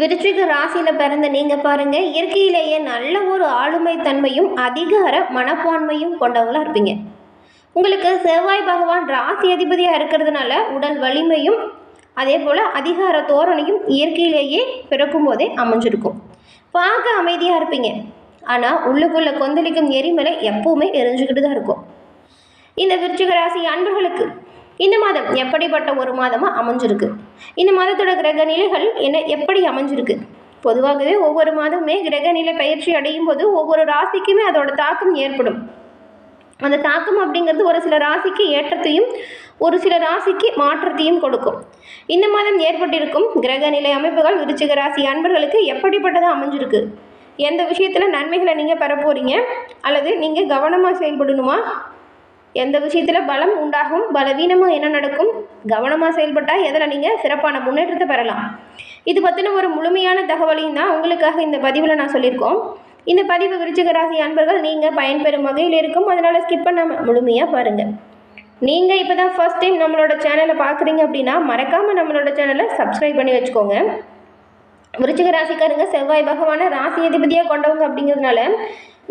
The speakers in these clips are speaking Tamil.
விருச்சிக ராசியில் பிறந்த நீங்கள் பாருங்கள் இயற்கையிலேயே நல்ல ஒரு ஆளுமை தன்மையும் அதிகார மனப்பான்மையும் கொண்டவங்களாக இருப்பீங்க. உங்களுக்கு செவ்வாய் பகவான் ராசி அதிபதியாக இருக்கிறதுனால உடல் வலிமையும் அதே போல் அதிகார தோரணையும் இயற்கையிலேயே பிறக்கும் போதே அமைஞ்சிருக்கும். பார்க்க அமைதியாக இருப்பீங்க. ஆனால் உள்ளுக்குள்ளே கொந்தளிக்கும் எரிமலை எப்பவுமே எரிஞ்சுக்கிட்டு தான் இருக்கும். இந்த விருச்சிக ராசி அன்பர்களுக்கு இந்த மாதம் எப்படிப்பட்ட ஒரு மாதமாக அமைஞ்சிருக்கு? இந்த மாதத்தோட கிரக நிலைகள் என்ன எப்படி அமைஞ்சிருக்கு? பொதுவாகவே ஒவ்வொரு மாதமுமே கிரக நிலை பயிற்சி அடையும் போது ஒவ்வொரு ராசிக்குமே அதோட தாக்கம் ஏற்படும். அந்த தாக்கம் அப்படிங்கிறது ஒரு சில ராசிக்கு ஏற்றத்தையும் ஒரு சில ராசிக்கு மாற்றத்தையும் கொடுக்கும். இந்த மாதம் ஏற்பட்டிருக்கும் கிரக நிலை அமைப்புகள் விருச்சிக ராசி அன்பர்களுக்கு எப்படிப்பட்டதாக அமைஞ்சிருக்கு? எந்த விஷயத்தில் நன்மைகளை நீங்கள் பெற போகிறீங்க அல்லது நீங்கள் கவனமாக செயல்படணுமா? எந்த விஷயத்தில் பலம் உண்டாகும் பலவீனமாக என்ன நடக்கும் கவனமாக செயல்பட்டால் எதில் நீங்கள் சிறப்பான முன்னேற்றத்தை பெறலாம். இது பற்றின ஒரு முழுமையான தகவலையும் தான் உங்களுக்காக இந்த பதிவில் நான் சொல்லியிருக்கோம். இந்த பதிவு விருச்சிக ராசி அன்பர்கள் நீங்கள் பயன்பெறும் வகையில் இருக்கும். அதனால் ஸ்கிப் பண்ணாமல் முழுமையாக பாருங்கள் நீங்கள் இப்போ தான் ஃபர்ஸ்ட் டைம் நம்மளோட சேனலை பார்க்குறீங்க அப்படின்னா மறக்காமல் நம்மளோட சேனலை சப்ஸ்கிரைப் பண்ணி வச்சுக்கோங்க. விருச்சிக ராசிக்காரங்க செவ்வாய் பகவானை ராசி அதிபதியாக கொண்டவங்க அப்படிங்கிறதுனால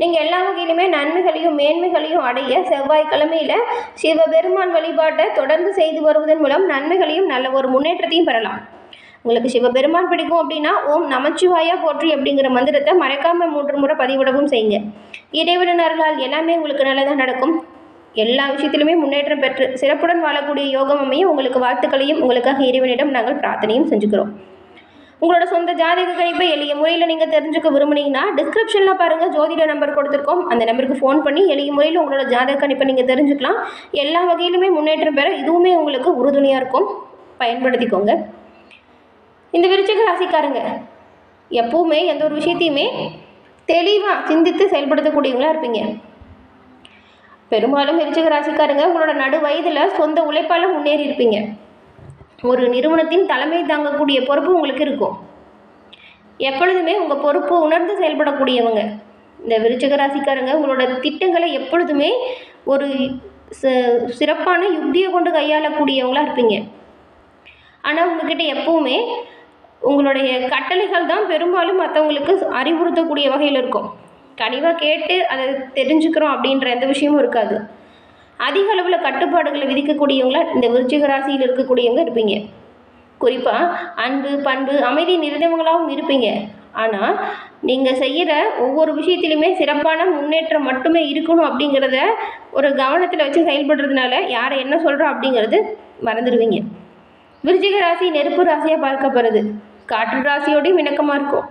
நீங்கள் எல்லா வகையிலுமே நன்மைகளையும் மேன்மைகளையும் அடைய செவ்வாய்க்கிழமையில் சிவபெருமான் வழிபாட்டை தொடர்ந்து செய்து வருவதன் மூலம் நன்மைகளையும் நல்ல ஒரு முன்னேற்றத்தையும் பெறலாம். உங்களுக்கு சிவபெருமான் பிடிக்கும் அப்படின்னா ஓம் நமச்சிவாயா போற்றி அப்படிங்கிற மந்திரத்தை மறக்காமல் மூன்று முறை பதிவிடவும் செய்யுங்க. இறைவனின் அருளால் எல்லாமே உங்களுக்கு நல்லதாக நடக்கும். எல்லா விஷயத்திலுமே முன்னேற்றம் பெற்று சிறப்புடன் வாழக்கூடிய யோகம் அமைய உங்களுக்கு வாழ்த்துக்களையும் உங்களுக்காக இறைவனிடம் நாங்கள் பிரார்த்தனையும் செஞ்சுக்கிறோம். உங்களோட சொந்த ஜாதக கணிப்பை எளிய முறையில் நீங்கள் தெரிஞ்சுக்க விரும்புனீங்கன்னா டிஸ்கிரிப்ஷனில் பாருங்கள் ஜோதிட நம்பர் கொடுத்துருக்கோம். அந்த நம்பருக்கு ஃபோன் பண்ணி எளிய முறையில் உங்களோட ஜாதக கணிப்பை நீங்கள் தெரிஞ்சுக்கலாம். எல்லா வகையிலுமே முன்னேற்றம் பெற இதுவுமே உங்களுக்கு உறுதுணையாக இருக்கும். பயன்படுத்திக்கோங்க. இந்த விருச்சிக ராசிக்காரங்க எப்பவுமே எந்த ஒரு விஷயத்தையுமே தெளிவாக சிந்தித்து செயல்படுத்தக்கூடியவங்களா இருப்பீங்க. பெரும்பாலும் விருச்சிக ராசிக்காரங்க உங்களோட நடு வயதில் சொந்த உழைப்பால் முன்னேறி இருப்பீங்க. ஒரு நிறுவனத்தின் தலைமை தாங்கக்கூடிய பொறுப்பு உங்களுக்கு இருக்கும். எப்பொழுதுமே உங்கள் பொறுப்பு உணர்ந்து செயல்படக்கூடியவங்க. இந்த விருச்சக ராசிக்காரங்க உங்களோட திட்டங்களை எப்பொழுதுமே ஒரு ச- சிறப்பான யுக்தியை கொண்டு கையாளக்கூடியவங்களாக இருப்பீங்க. ஆனால் உங்ககிட்ட எப்பவுமே உங்களுடைய கட்டளைகள் தான் பெரும்பாலும் மற்றவங்களுக்கு அறிவுறுத்தக்கூடிய வகையில் இருக்கும். கனிவாக கேட்டு அதை தெரிஞ்சுக்கிறோம் அப்படின்ற எந்த விஷயமும் இருக்காது. அதிக அளவில் கட்டுப்பாடுகளை விதிக்கக்கூடியவங்களா இந்த விருச்சிக ராசியில் இருக்கக்கூடியவங்க இருப்பீங்க. குறிப்பாக அன்பு பண்பு அமைதி நிறைந்தவங்களாகவும் இருப்பீங்க. ஆனால் நீங்கள் செய்கிற ஒவ்வொரு விஷயத்திலுமே சிறப்பான முன்னேற்றம் மட்டுமே இருக்கணும் அப்படிங்கிறத ஒரு கவனத்தில் வச்சு செயல்படுறதுனால யாரை என்ன சொல்கிறோம் அப்படிங்கிறது மறந்துடுவீங்க. விருச்சிக ராசி நெருப்பு ராசியாக பார்க்கப்படுது காற்று ராசியோடையும் இணக்கமாக இருக்கும்.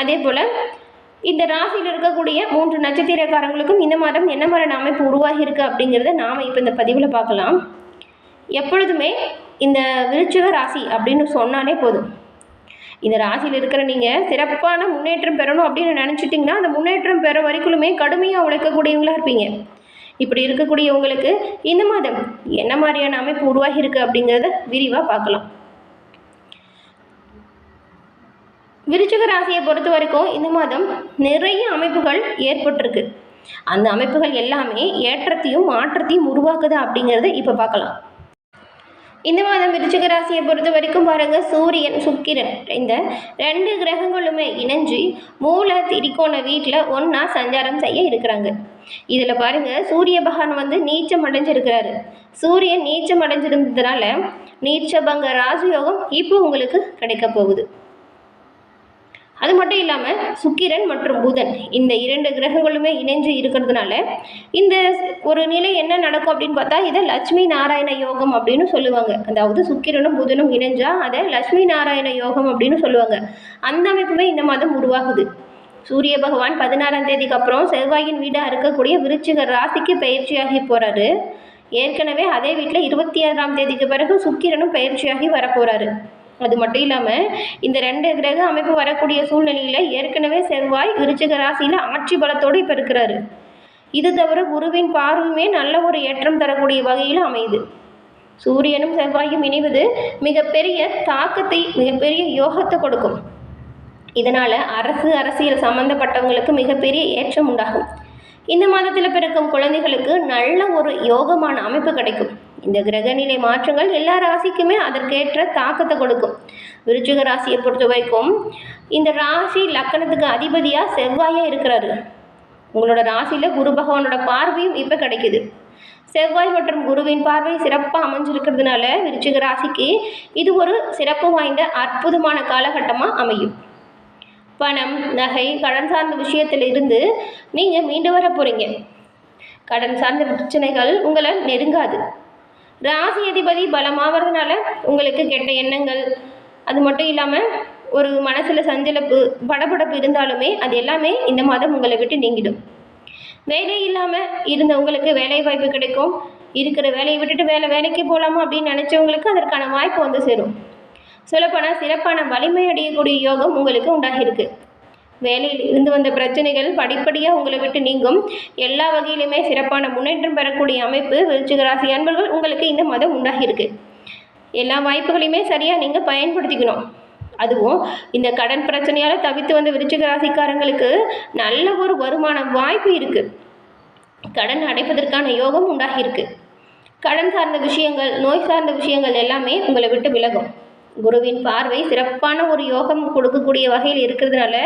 அதே போல் இந்த ராசியில் இருக்கக்கூடிய மூன்று நட்சத்திரக்காரங்களுக்கும் இந்த மாதம் என்ன மாதிரியான அமைப்பு உருவாகி இருக்கு அப்படிங்கிறத நாம் இப்போ இந்த பதிவில் பார்க்கலாம். எப்பொழுதுமே இந்த விருச்சிக ராசி அப்படின்னு சொன்னாலே போதும். இந்த ராசியில் இருக்கிற நீங்கள் சிறப்பான முன்னேற்றம் பெறணும் அப்படின்னு நினச்சிட்டிங்கன்னா அந்த முன்னேற்றம் பெற வரைக்குமே கடுமையாக உழைக்கக்கூடியவங்களா இருப்பீங்க. இப்படி இருக்கக்கூடியவங்களுக்கு இந்த மாதம் என்ன மாதிரியான அமைப்பு உருவாகி அப்படிங்கிறத விரிவாக பார்க்கலாம். விருச்சிக ராசியை பொறுத்த வரைக்கும் இந்த மாதம் நிறைய அமைப்புகள் ஏற்பட்டிருக்கு. அந்த அமைப்புகள் எல்லாமே ஏற்றத்தையும் மாற்றத்தையும் உருவாக்குதா அப்படிங்கிறத இப்போ பார்க்கலாம். இந்த மாதம் விருச்சிக ராசியை பொறுத்த வரைக்கும் பாருங்க சூரியன் சுக்கிரன் இந்த ரெண்டு கிரகங்களுமே இணைஞ்சு மூல திரிகோண வீட்டில் ஒன்றா சஞ்சாரம் செய்ய இருக்கிறாங்க. இதில் பாருங்க சூரிய பகவான் வந்து நீச்சம் அடைஞ்சிருக்கிறாரு. சூரியன் நீச்சம் அடைஞ்சிருந்ததுனால நீச்சபங்க ராஜயோகம் இப்போ உங்களுக்கு கிடைக்க போகுது. அது மட்டும் இல்லாமல் சுக்கிரன் மற்றும் புதன் இந்த இரண்டு கிரகங்களுமே இணைஞ்சு இருக்கிறதுனால இந்த ஒரு நிலை என்ன நடக்கும் அப்படின்னு பார்த்தா இதை லட்சுமி நாராயண யோகம் அப்படின்னு சொல்லுவாங்க. அதாவது சுக்கிரனும் புதனும் இணைஞ்சால் அதை லட்சுமி நாராயண யோகம் அப்படின்னு சொல்லுவாங்க. அந்த அமைப்புமே இந்த மாதம் உருவாகுது. சூரிய பகவான் பதினாறாம் தேதிக்கு அப்புறம் செவ்வாயின் வீடாக இருக்கக்கூடிய விருச்சிக ராசிக்கு பயிற்சியாகி போகிறாரு ஏற்கனவே அதே வீட்டில் இருபத்தி ஆறாம் தேதிக்கு பிறகு சுக்கிரனும் பயிற்சியாகி வரப்போகிறாரு அது மட்டும் இல்லாமல் இந்த ரெண்டு கிரக அமைப்பு வரக்கூடிய சூழ்நிலையில் ஏற்கனவே செவ்வாய் விருச்சிக ராசியில் ஆட்சி பலத்தோடு இப்போ இருக்கிறாரு. இது தவிர குருவின் பார்வையுமே நல்ல ஒரு ஏற்றம் தரக்கூடிய வகையில் அமையுது. சூரியனும் செவ்வாயும் இணைவது மிகப்பெரிய தாக்கத்தை மிகப்பெரிய யோகத்தை கொடுக்கும். இதனால் அரசு அரசியல் சம்பந்தப்பட்டவங்களுக்கு மிகப்பெரிய ஏற்றம் உண்டாகும். இந்த மாதத்தில் பிறக்கும் குழந்தைகளுக்கு நல்ல ஒரு யோகமான அமைப்பு கிடைக்கும். இந்த கிரகநிலை மாற்றங்கள் எல்லா ராசிக்குமே அதற்கேற்ற தாக்கத்தை கொடுக்கும். விருச்சிக ராசியை பொறுத்த வரைக்கும் இந்த ராசி லக்கணத்துக்கு அதிபதியாக செவ்வாயாக இருக்கிறாரு. உங்களோட ராசியில் குரு பகவானோட பார்வையும் இப்போ கிடைக்குது. செவ்வாய் மற்றும் குருவின் பார்வை சிறப்பாக அமைஞ்சிருக்கிறதுனால விருச்சிக ராசிக்கு இது ஒரு சிறப்பு வாய்ந்த அற்புதமான காலகட்டமாக அமையும். பணம் நகை கடன் சார்ந்த விஷயத்தில் இருந்து நீங்கள் மீண்டு வர போகிறீங்க கடன் சார்ந்த பிரச்சனைகள் உங்களை நெருங்காது. ராசி அதிபதி பலமாகிறதுனால உங்களுக்கு கெட்ட எண்ணங்கள். அது மட்டும் இல்லாமல் ஒரு மனசில் சஞ்சலப்பு படபடப்பு இருந்தாலுமே அது எல்லாமே இந்த மாதம் உங்களை விட்டு நீங்கிடும். வேலை இல்லாமல் இருந்தவங்களுக்கு வேலை வாய்ப்பு கிடைக்கும். இருக்கிற வேலையை விட்டுட்டு வேலை வேலைக்கு போகலாமா அப்படின்னு நினச்சவங்களுக்கு அதற்கான வாய்ப்பு வந்து சேரும். சொல்லப்போனால் சிறப்பான வலிமை அடையக்கூடிய யோகம் உங்களுக்கு உண்டாகியிருக்கு வேலையில் இருந்து வந்த பிரச்சனைகள் படிப்படியாக உங்களை விட்டு நீங்கும். எல்லா வகையிலுமே சிறப்பான முன்னேற்றம் பெறக்கூடிய அமைப்பு விருச்சிக ராசி அன்பர்கள் உங்களுக்கு இந்த மாதம் உண்டாகியிருக்கு. எல்லா வாய்ப்புகளையுமே சரியாக நீங்கள் பயன்படுத்திக்கணும். அதுவும் இந்த கடன் பிரச்சனையால் தவித்து வந்த விருச்சிக ராசிக்காரங்களுக்கு நல்ல ஒரு வருமான வாய்ப்பு இருக்குது கடன் அடைப்பதற்கான யோகம் உண்டாகியிருக்கு. கடன் சார்ந்த விஷயங்கள் நோய் சார்ந்த விஷயங்கள் எல்லாமே உங்களை விட்டு விலகும். குருவின் பார்வை சிறப்பான ஒரு யோகம் கொடுக்கக்கூடிய வகையில் இருக்கிறதுனால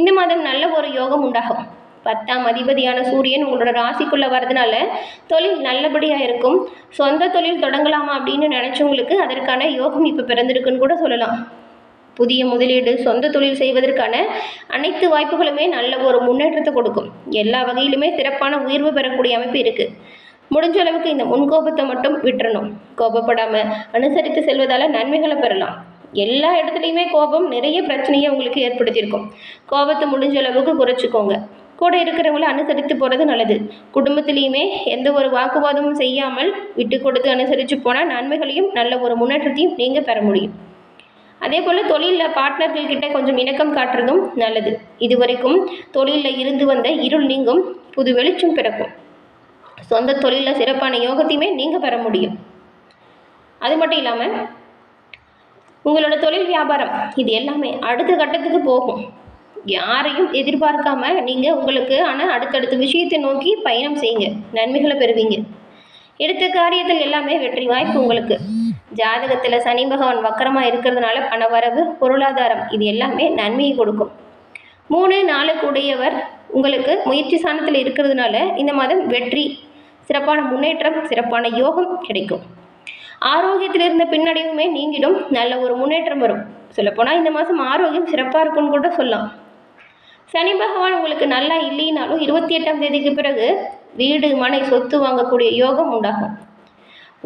இந்த மாதம் நல்ல ஒரு யோகம் உண்டாகும். பத்தாம் அதிபதியான சூரியன் உங்களோட ராசிக்குள்ளே வரதுனால தொழில் நல்லபடியாக இருக்கும். சொந்த தொழில் தொடங்கலாமா அப்படின்னு நினச்சவங்களுக்கு அதற்கான யோகம் இப்போ பிறந்திருக்குன்னு கூட சொல்லலாம். புதிய முதலீடு சொந்த தொழில் செய்வதற்கான அனைத்து வாய்ப்புகளுமே நல்ல ஒரு முன்னேற்றத்தை கொடுக்கும். எல்லா வகையிலுமே சிறப்பான உயர்வு பெறக்கூடிய அமைப்பு இருக்குது முடிஞ்ச அளவுக்கு இந்த முன்கோபத்தை மட்டும் விட்டுறணும். கோபப்படாமல் அனுசரித்து செல்வதால் நன்மைகளை பெறலாம். எல்லா இடத்துலையுமே கோபம் நிறைய பிரச்சனையை உங்களுக்கு ஏற்படுத்தியிருக்கும். கோபத்தை முடிஞ்ச அளவுக்கு குறைச்சிக்கோங்க. கூட இருக்கிறவங்கள அனுசரித்து போகிறது நல்லது. குடும்பத்திலையுமே எந்த ஒரு வாக்குவாதமும் செய்யாமல் விட்டு கொடுத்து அனுசரித்து போனால் நன்மைகளையும் நல்ல ஒரு முன்னேற்றத்தையும் நீங்கள் பெற முடியும். அதே போல் தொழிலில் பார்ட்னர்கள் கிட்ட கொஞ்சம் இணக்கம் காட்டுறதும் நல்லது. இதுவரைக்கும் தொழிலில் இருந்து வந்த இருள் நீங்கும் புது வெளிச்சம் பிறக்கும். சொந்த தொழிலில் சிறப்பான யோகத்தையுமே நீங்கள் பெற முடியும். அது மட்டும் இல்லாமல் உங்களோட தொழில் வியாபாரம் இது எல்லாமே அடுத்த கட்டத்துக்கு போகும். யாரையும் எதிர்பார்க்காம நீங்கள் உங்களுக்கு ஆனால் அடுத்தடுத்த விஷயத்தை நோக்கி பயணம் செய்யுங்க. நன்மைகளை பெறுவீங்க. எடுத்த காரியத்தில் எல்லாமே வெற்றி வாய்ப்பு உங்களுக்கு. ஜாதகத்தில் சனி பகவான் வக்கரமாக இருக்கிறதுனால பணவரவு பொருளாதாரம் இது எல்லாமே நன்மையை கொடுக்கும். மூணு நாலு உடையவர் உங்களுக்கு முயற்சி சாணத்தில் இருக்கிறதுனால இந்த மாதம் வெற்றி சிறப்பான முன்னேற்றம் சிறப்பான யோகம் கிடைக்கும். ஆரோக்கியத்தில் இருந்த பின்னடைவுமே நீங்கிடும். நல்ல ஒரு முன்னேற்றம் வரும். சொல்லப்போனால் இந்த மாதம் ஆரோக்கியம் சிறப்பாக இருக்கும்னு கூட சொல்லலாம். சனி பகவான் உங்களுக்கு நல்லா இல்லைனாலும் இருபத்தி எட்டாம் தேதிக்கு பிறகு வீடு மனை சொத்து வாங்கக்கூடிய யோகம் உண்டாகும்.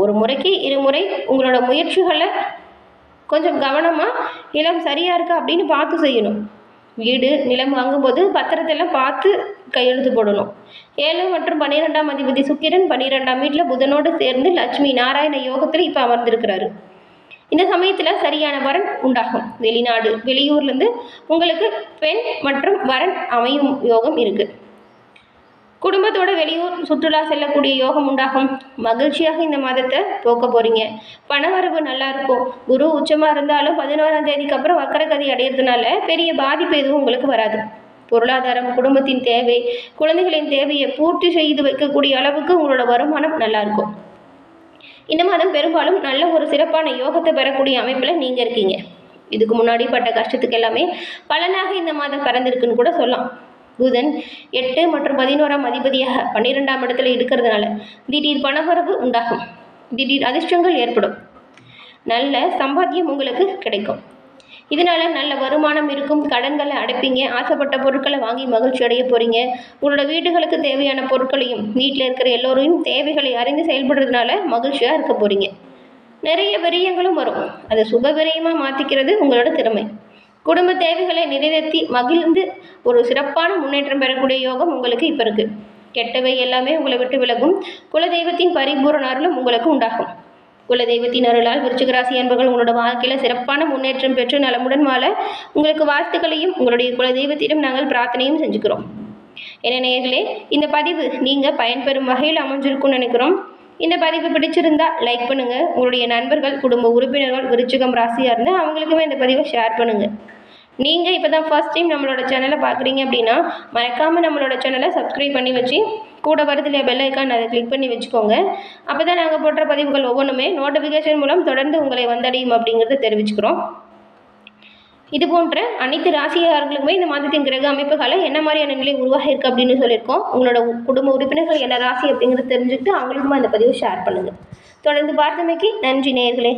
ஒரு முறைக்கு இருமுறை உங்களோட முயற்சிகளை கொஞ்சம் கவனமாக நிலம் சரியாக இருக்கா அப்படின்னு பார்த்து செய்யணும். வீடு நிலம் வாங்கும்போது பத்திரத்தெல்லாம் பார்த்து கையெழுத்து போடணும். ஏழு மற்றும் பன்னிரெண்டாம் அதிபதி சுக்கிரன் பன்னிரெண்டாம் வீட்டில் புதனோடு சேர்ந்து லட்சுமி நாராயண யோகத்தில் இப்போ அமர்ந்திருக்கிறாரு. இந்த சமயத்தில் சரியான வரன் உண்டாகும். வெளிநாடு வெளியூர்லேருந்து உங்களுக்கு பெண் மற்றும் வரன் அமையும் யோகம் இருக்குது குடும்பத்தோட வெளியூர் சுற்றுலா செல்லக்கூடிய யோகம் உண்டாகும். மகிழ்ச்சியாக இந்த மாதத்தை போக்க போகிறீங்க பணவரவு நல்லா இருக்கும். குரு உச்சமாக இருந்தாலும் பதினோராம் தேதிக்கு அப்புறம் வக்கரகதி அடையிறதுனால பெரிய பாதிப்பு எதுவும் உங்களுக்கு வராது. பொருளாதாரம் குடும்பத்தின் தேவை குழந்தைகளின் தேவையை பூர்த்தி செய்து வைக்கக்கூடிய அளவுக்கு உங்களோட வருமானம் நல்லா இருக்கும். இந்த மாதம் பெரும்பாலும் நல்ல ஒரு சிறப்பான யோகத்தை பெறக்கூடிய அமைப்பில் நீங்கள் இருக்கீங்க. இதுக்கு முன்னாடி பட்ட கஷ்டத்துக்கு எல்லாமே பலனாக இந்த மாதம் பறந்திருக்குன்னு கூட சொல்லலாம். புதன் எட்டு மற்றும் பதினோராம் அதிபதியாக பன்னிரெண்டாம் இடத்துல இருக்கிறதுனால திடீர் பணவரவு உண்டாகும். திடீர் அதிர்ஷ்டங்கள் ஏற்படும். நல்ல சம்பாத்தியம் உங்களுக்கு கிடைக்கும். இதனால நல்ல வருமானம் இருக்கும். கடன்களை அடைப்பீங்க. ஆசைப்பட்ட பொருட்களை வாங்கி மகிழ்ச்சி அடைய போறீங்க. உங்களோட வீடுகளுக்கு தேவையான பொருட்களையும் வீட்டில் இருக்கிற எல்லோரையும் தேவைகளை அறிந்து செயல்படுறதுனால மகிழ்ச்சியாக இருக்க போறீங்க. நிறைய விரயங்களும் வரும். அதை சுப விரயமாக மாற்றிக்கிறது உங்களோட திறமை. குடும்ப தேவைகளை நிறைவேற்றி மகிழ்ந்து ஒரு சிறப்பான முன்னேற்றம் பெறக்கூடிய யோகம் உங்களுக்கு இப்போ இருக்குது கெட்டவை எல்லாமே உங்களை விட்டு விலகும். குலதெய்வத்தின் பரிபூரண அருளும் உங்களுக்கு உண்டாகும். குலதெய்வத்தின் அருளால் விருச்சிகராசி என்பவர்கள் உங்களோட வாழ்க்கையில் சிறப்பான முன்னேற்றம் பெற்று நலமுடன் வாழ உங்களுக்கு வாழ்த்துக்களையும் உங்களுடைய குலதெய்வத்திடம் நாங்கள் பிரார்த்தனையும் செஞ்சுக்கிறோம். என்ன நேர்களே இந்த பதிவு நீங்கள் பயன்பெறும் வகையில் அமைஞ்சிருக்கும்னு நினைக்கிறோம். இந்த பதிவு பிடிச்சிருந்தா லைக் பண்ணுங்கள் உங்களுடைய நண்பர்கள் குடும்ப உறுப்பினர்கள் விருச்சிகம் ராசியாக இருந்தால் அவங்களுக்குமே இந்த பதிவை ஷேர் பண்ணுங்கள் நீங்கள் இப்போ தான் ஃபர்ஸ்ட் டைம் நம்மளோட சேனலை பார்க்குறீங்க அப்படின்னா மறக்காமல் நம்மளோட சேனலை சப்ஸ்கிரைப் பண்ணி வச்சு கூட வரதுல பெல் ஐக்கான் அதை கிளிக் பண்ணி வச்சுக்கோங்க. அப்போ தான் நாங்கள் போடுற பதிவுகள் ஒவ்வொன்றுமே நோட்டிஃபிகேஷன் மூலம் தொடர்ந்து உங்களை வந்தடையும் அப்படிங்கிறத தெரிவிச்சுக்கிறோம். இது போன்ற அனைத்து ராசியாளர்களுக்குமே இந்த மாதத்தின் கிரக அமைப்புகளை என்ன மாதிரியான நிலை உருவாகி இருக்கு அப்படின்னு சொல்லியிருக்கோம். உங்களோட குடும்ப உறுப்பினர்கள் என்ன ராசி அப்படிங்கிறத தெரிஞ்சுக்கிட்டு அவங்களுக்குமா இந்த பதிவை ஷேர் பண்ணுங்கள் தொடர்ந்து பார்த்தமைக்கு நன்றி நேயர்களே.